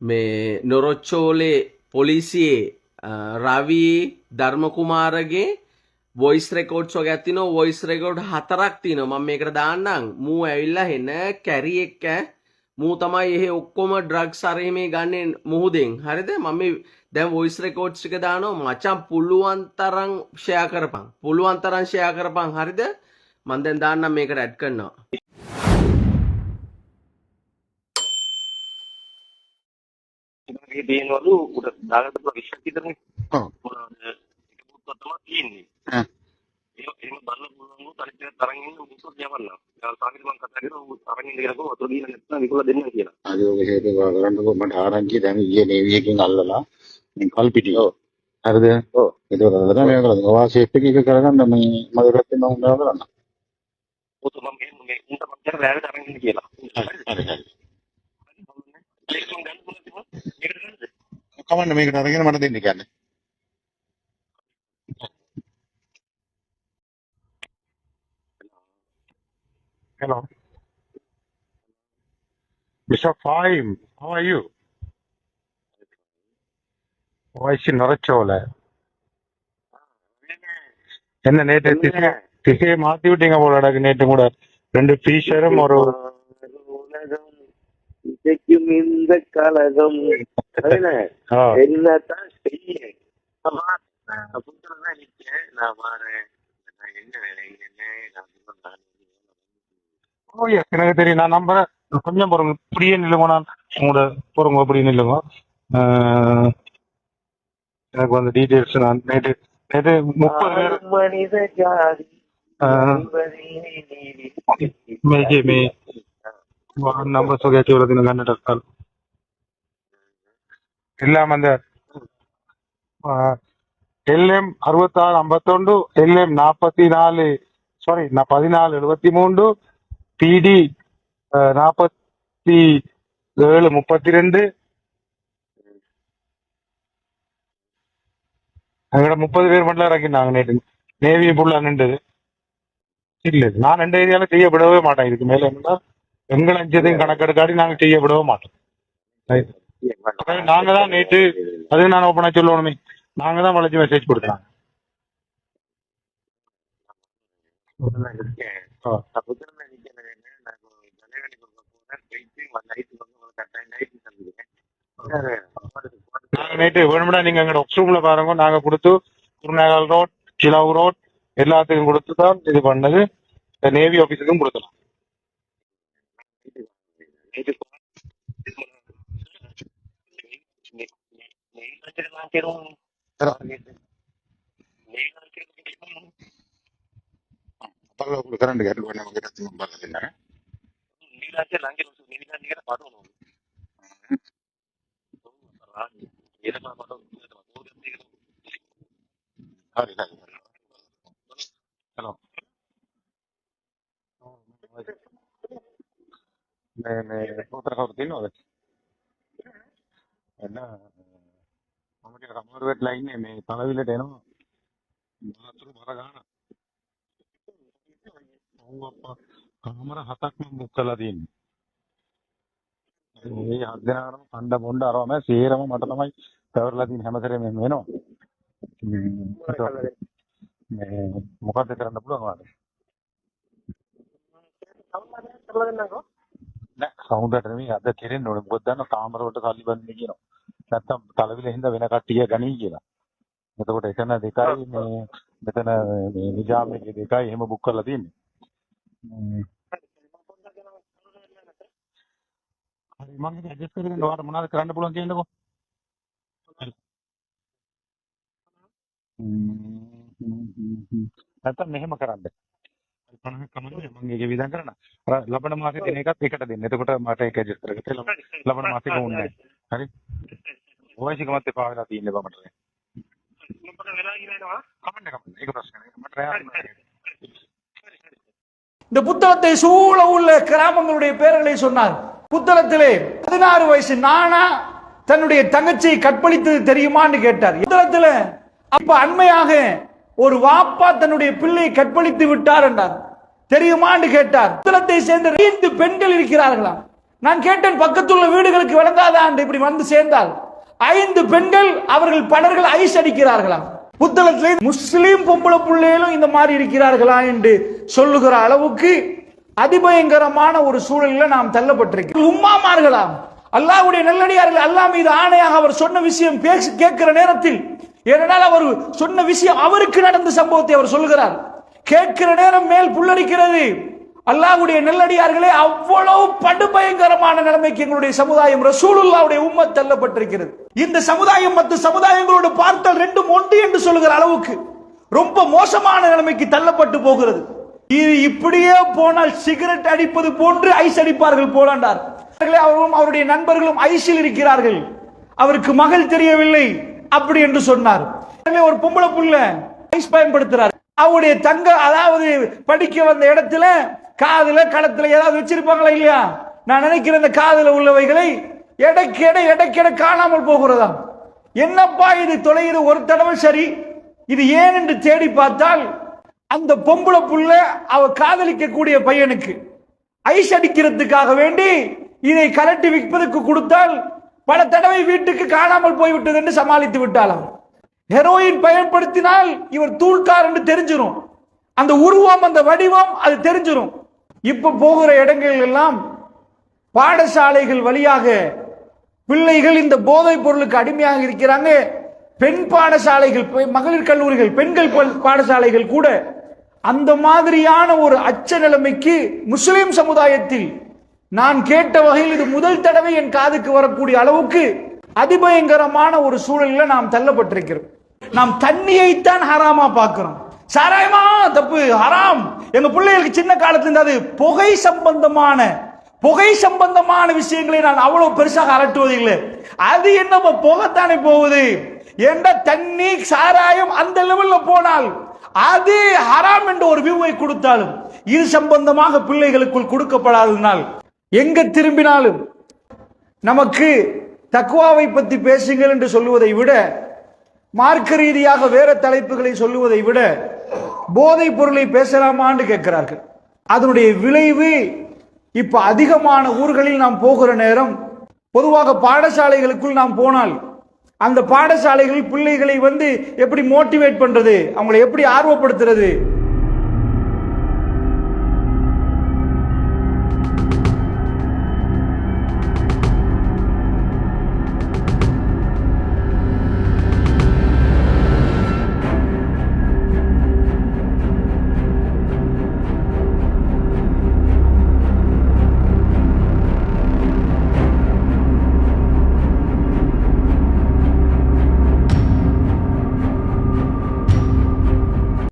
මේ නොරොච්චෝලේ පොලිසියේ අ, රවී ධර්මකුමාරගේ වොයිස් රෙකෝඩ්ස් වගේ ඇතින වොයිස් රෙකෝඩ් හතරක් තින මම මේකට දාන්නම්. මූ ඇවිල්ලා හෙන්න කැරි එක්ක මූ තමයි එහෙ ඔක්කොම ඩ්‍රග් සරහිමේ ගන්න මුහුදෙන්. හරිද? මම දැන් වොයිස් රෙකෝඩ්ස් ටික දානවා. මචං පුළුවන් තරම් ෂෙයා කරපන්. පුළුවන් තරම් ෂෙයා කරපන්. හරිද? මම දැන් දාන්නම් මේකට ඇඩ් කරනවා. ඉතින් තියෙනවලු උඩ දාගත්ත පුළුවන් විශ්යක් විතරනේ. ඔව්. මොනවාද? ඒක පුත්තක් තමයි තියෙන්නේ. ඈ. එහෙම බලන්න පුළුවන් වුත් අනිත් එක තරන් ඉන්න මුස්සක් කියවන්න. ඒ සාමිල මම කතා කරා ඌ තරන් ඉන්න කියලා වතුර දීලා නැත්නම් විකුණලා දෙන්න කියලා. ආයෝග හේතු කරන්නකො මට ආරංචි දැන් ඊයේ නේවියකින් අල්ලලා මේ කල්පිටිය. ඔව්. හරිද? ඔව්. ඒක තමයි මේ කරන්නේ. ඔයා ෂේප් එක එක කරගන්න මේ මගේ පැත්තෙන් මම මේවා කරන්න. ඔත මම මේ මේ උන්ට මම කියන රෑට තරන් ඉන්න කියලා. හරි හරි. ඒක මම ගන්න පුළුවන්. ඒකට? කමන්න මේකට අරගෙන මට දෙන්න කියන්නේ. Hello. Mr. Fahim, how are you? Voice நுரைச்சோல என்ன நேற்று திசை திசையை மாத்தி விட்டீங்க போல எனக்கு நேற்று கூட ரெண்டு டீஷரும் ஒரு உலகம் இசைக்கும் இந்த கலகம் அதுதானே? ஆ, என்னத்தான் செய்ய நான் என்ன வேலை? என்ன? நான் எனக்கு தெரியும். நான் நம்புறேன். கொஞ்சம் பொறுங்க. இப்படியே நில்லுங்க. நான் உங்களோட பொறுங்க. இப்படி நில்லுங்க. எனக்கு வந்து டீட்டெயில்ஸ் நான் நேற்று நேற்று முப்பது பேர். மனித ஜாதி. நீதி. மேஜே மே நம்பர் சொல்லாச்சு இவ்வளவு தினம் எல்லாம் இல்லாம அந்த எல்எம் அறுபத்தாறு ஐம்பத்தொண்டு எல்எம் நாற்பத்தி நாலு சாரி பதினாலு எழுபத்தி மூன்று பிடி நாற்பத்தி ஏழு முப்பத்தி ரெண்டு எங்கட முப்பது பேர் மட்டும் இறக்கினாங்க நேற்று நேவி புள்ள நின்றுது. இல்ல நான் ரெண்டு ஏரியால செய்யப்படவே மாட்டேன். இதுக்கு மேல என்ன எங்களை அஞ்சதையும் கணக்கெடுக்காடி நாங்க செய்யப்படவே மாட்டோம். ரைட் நாங்க தான் நேற்று அது நான் ஓப்பனா சொல்லணுமே நாங்க தான் வளைச்சு மெசேஜ் கொடுத்தாங்க. நாங்க நேற்று வேணும்னா நீங்க எங்களோட ஒர்க் ரூம்ல பாருங்க நாங்க கொடுத்து குருநாகல் ரோட் சிலாவ் ரோட் எல்லாத்துக்கும் கொடுத்து தான் இது பண்ணது நேவி ஆபீஸுக்கும் கொடுத்தலாம் ¿Me otra cortina o de? ¿Verdad? මගේ රබර් වෙට්ලා ඉන්නේ මේ තලවිලට එනවා. මාතෘ බර ගන්න. ඔව්වප්පා කාමර හතක් මම බුක් කරලා තියෙන්නේ. මේ හත් දෙනාටම කණ්ඩ පොණ්ඩ අරවම සේරම මට තමයි පැවරලා තියෙන හැමතරේම මෙහෙම වෙනවා. මේ මොකද්ද කරන්න පුළුවන් වාද? සවුන්ඩ් කරලා දෙන්නකෝ. නෑ සවුන්ඩ් එකට නෙමෙයි අද කෙරෙන්න ඕනේ. මොකද දන්නවා කාමර වලට සල්ලි බඳින්න කියනවා. නැත්තම් තලවිල හින්දා වෙන කට්ටිය ගනී කියලා. එතකොට එතන දෙකයි මේ මෙතන මේ නිජාම් එකේ දෙකයි එහෙම බුක් කරලා තියෙන්නේ. හරි මම ඉතින් ඇඩ්ජස්ට් කරගෙන ඔයාලට මොනවද කරන්න පුළුවන් කියන්නකෝ. නැත්තම් මෙහෙම කරන්න. හරි 50ක් කමන්නේ මම ඒක විදන් කරන්න. අර ලබන මාසේ දෙන එකත් එකට දෙන්න. එතකොට මට ඒක ඇඩ්ජස්ට් කරගන්න. ලබන මාසේ කොහොමද? හරි. ಹರಿ ವಯಸ್ಸಿಗೆ ಮತ್ತೆ ಪಾವೆಲ್ಲ ಇಲ್ಲಿ ಬಂದ್ರೆ இந்த புத்தகத்தை சூழ உள்ள கிராமங்களுடைய பேர்களை சொன்னார். புத்தகத்திலே பதினாறு வயசு நானா தன்னுடைய தங்கச்சியை கற்பழித்தது தெரியுமான்னு கேட்டார். புத்தகத்துல அப்ப அண்மையாக ஒரு வாப்பா தன்னுடைய பிள்ளையை கற்பழித்து விட்டார் என்றார். தெரியுமான்னு கேட்டார். புத்தகத்தை சேர்ந்த ஐந்து பெண்கள் இருக்கிறார்களாம். நான் கேட்டேன் பக்கத்துள்ள வீடுகளுக்கு விளங்காதான் இப்படி வந்து சேர்ந்தால் ஐந்து பெண்கள் அவர்கள் பலர்கள் ஐஸ் அடிக்கிறார்களாம் புத்தளத்திலே முஸ்லீம் பொம்பளை பிள்ளைகளும் இந்த மாதிரி இருக்கிறார்களா என்று சொல்லுகிற அளவுக்கு அதிபயங்கரமான ஒரு சூழலில் நாம் தள்ளப்பட்டிருக்கிறோம். உம்மாமார்களாம் அல்லாஹ்வுடைய நல்லடியார்கள் அல்லா மீது ஆணையாக அவர் சொன்ன விஷயம் பேசி கேட்கிற நேரத்தில் ஏனென்றால் அவர் சொன்ன விஷயம் அவருக்கு நடந்த சம்பவத்தை அவர் சொல்லுகிறார் கேட்கிற நேரம் மேல் புல்லடிக்கிறது அல்லாஹ்வுடைய நெல்லடியார்களே அவ்வளவு படுபயங்கரமான நிலைமைக்கு எங்களுடைய சமுதாயம் ரசூலுல்லாவுடைய உம்ம தள்ளப்பட்டிருக்கிறது. இந்த சமுதாயம் மற்ற சமுதாயங்களோடு பார்த்தல் ரெண்டும் ஒன்று என்று சொல்லுகிற அளவுக்கு ரொம்ப மோசமான நிலைமைக்கு தள்ளப்பட்டு போகிறது. இது இப்படியே போனால் சிகரெட் அடிப்பது போன்று ஐஸ் அடிப்பார்கள் போலாண்டார். அவரும் அவருடைய நண்பர்களும் ஐஸில் இருக்கிறார்கள். அவருக்கு மகள் தெரியவில்லை அப்படி என்று சொன்னார். ஒரு பொம்பளை புள்ள ஐஸ் பயன்படுத்துறார். அவருடைய தங்க அதாவது படிக்க வந்த இடத்துல காதுல களத்துல ஏதாவது வச்சிருப்பாங்களா இல்லையா? நான் நினைக்கிறேன் இந்த காதுல உள்ளவைகளை எடைக்கெட எடைக்கெட காணாமல் போகிறதா? என்னப்பா இது தொலைகிறது ஒரு தடவை சரி. இது ஏன் என்று தேடி பார்த்தால் அந்த பொம்பளை புள்ள அவ காதலிக்க கூடிய பையனுக்கு ஐஸ் அடிக்கிறதுக்காக வேண்டி இதை கலட்டி விற்பதற்கு கொடுத்தால் பல தடவை வீட்டுக்கு காணாமல் போய்விட்டது என்று சமாளித்து விட்டாலாம் ஹெரோயின் பயன்படுத்தினால் இவர் தூள்கார் என்று தெரிஞ்சிடும் அந்த உருவம் அந்த வடிவம் அது தெரிஞ்சிடும் இப்ப போகிற இடங்கள் எல்லாம் பாடசாலைகள் வழியாக பிள்ளைகள் இந்த போதைப் பொருளுக்கு அடிமையாக இருக்கிறாங்க. பெண் பாடசாலைகள் மகளிர் கல்லூரிகள் பெண்கள் பாடசாலைகள் கூட அந்த மாதிரியான ஒரு அச்ச நிலைமைக்கு முஸ்லிம் சமுதாயத்தில் நான் கேட்ட வகையில் இது முதல் தடவை என் காதுக்கு வரக்கூடிய அளவுக்கு அதிபயங்கரமான ஒரு சூழலில் நாம் தள்ளப்பட்டிருக்கிறோம். நாம் தண்ணியைத்தான் ஹராமா பார்க்கிறோம். சாராயமா? தப்பு ஹராம். எங்க பிள்ளைகளுக்கு சின்ன காலத்துல இருந்து அது புகை சம்பந்தமான புகை சம்பந்தமான விஷயங்களை நான் அவ்வளவு பெருசாக அரட்டுவதில்லை. அது என்னப்பா புகைத்தானே போகுது? என்ற தண்ணி சாராயம் அந்த லெவல்ல போனால் அது ஹராம் என்ற ஒரு வியூவை கொடுத்தாலும் இது சம்பந்தமாக பிள்ளைகளுக்குள் கொடுக்கப்படாததினால் எங்க திரும்பினாலும் நமக்கு தக்குவாவை பத்தி பேசுங்கள் என்று சொல்லுவதை விட மார்க்க ரீதியாக வேற தலைப்புகளை சொல்லுவதை விட போதைப் பொருளை பேசலாமான்னு கேட்கிறார்கள். அதனுடைய விளைவு இப்ப அதிகமான ஊர்களில் நாம் போகிற நேரம் பொதுவாக பாடசாலைகளுக்குள் நாம் போனால் அந்த பாடசாலைகளில் பிள்ளைகளை வந்து எப்படி மோட்டிவேட் பண்றது அவங்களை எப்படி ஆர்வப்படுத்துறது